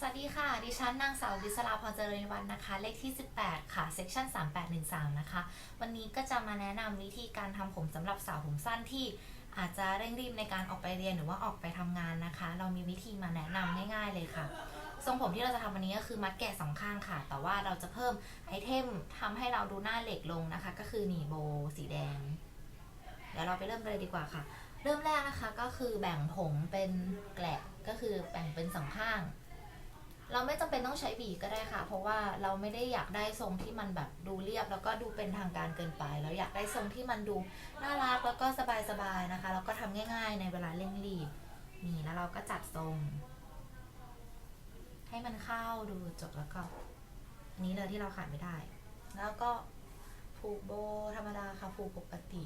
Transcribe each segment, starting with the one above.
สวัสดีค่ะ ดิฉันนางสาวดิศราพรเจริญวันนะคะ เลขที่ 18 ค่ะ เซกชัน3813 นะคะ วันนี้ก็จะมาแนะนำวิธีการทำผมสำหรับสาวผมสั้นที่อาจจะเร่งรีบในการออกไปเรียนหรือว่าออกไปทำงานนะคะ เรามีวิธีมาแนะนำง่ายๆเลยค่ะ ทรงผมที่เราจะทำวันนี้ก็คือมัดแกะสองข้างค่ะ แต่ว่าเราจะเพิ่มไอเทมทำให้เราดูหน้าเหล็กลงนะคะ ก็คือหนีโบสีแดง เดี๋ยวเราไปเริ่มเลยดีกว่าค่ะ เริ่มแรกนะคะก็คือแบ่งผมเป็นแกละก็คือแบ่งเป็นสองข้าง เราไม่จำเป็นต้องใช้หวีก็ได้ค่ะ เพราะว่าเราไม่ได้อยากได้ทรงที่มันแบบดูเรียบ แล้วก็ดูเป็นทางการเกินไป เราอยากได้ทรงที่มันดูน่ารักแล้วก็สบายๆนะคะ แล้วก็ทำง่าย ๆ ในเวลาเร่งรีบนี่แล้วเราก็จัดทรง ให้มันเข้าดูจบแล้วก็อันนี้เลยที่เราขาดไม่ได้ แล้วก็ผูกโบธรรมดาค่ะผูกปกติ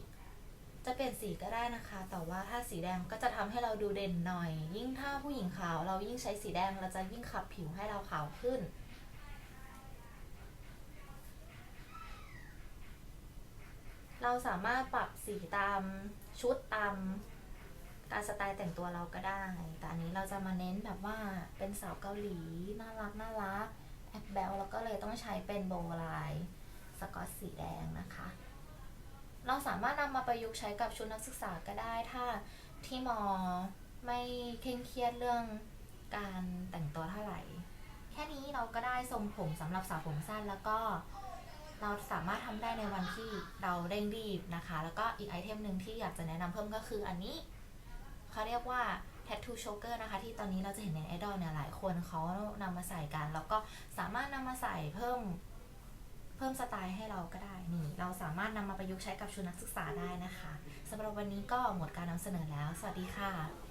จะเปลี่ยนสีก็ได้นะคะ แต่ว่าถ้าสีแดงก็จะทำให้เราดูเด่นหน่อย ยิ่งถ้าผู้หญิงขาว เรายิ่งใช้สีแดงเราจะยิ่งขับผิวให้เราขาวขึ้น เราสามารถปรับสีตามชุดตามการสไตล์แต่งตัวเราก็ได้ แต่อันนี้เราจะมาเน้นแบบว่าเป็นสาวเกาหลีน่ารักน่ารักแอบแบลแล้วก็เลยต้องใช้เป็นโบว์ลายสกอตสีแดงนะคะ เราสามารถนำมาประยุกต์ใช้กับชุดนักศึกษาก็ได้ ถ้าที่มอไม่เคร่งเครียดเรื่องการแต่งตัวเท่าไหร่ แค่นี้เราก็ได้ทรงผมสำหรับสาวผมสั้นแล้วก็ เราสามารถทำได้ในวันที่เราเร่งรีบนะคะ แล้วก็อีกไอเทมหนึ่งที่อยากจะแนะนำเพิ่มก็คืออันนี้เขาเรียกว่า tattoo choker นะคะ ที่ตอนนี้เราจะเห็นในไอดอลเนี่ยหลายคนเขานำมาใส่กัน แล้วก็สามารถนำมาใส่เพิ่ม เพิ่มสไตล์ให้เราก็ได้นี่เราสามารถนำมาประยุกต์ใช้กับชุดนักศึกษาได้นะคะสำหรับวันนี้ก็หมดการนำเสนอแล้ว สวัสดีค่ะ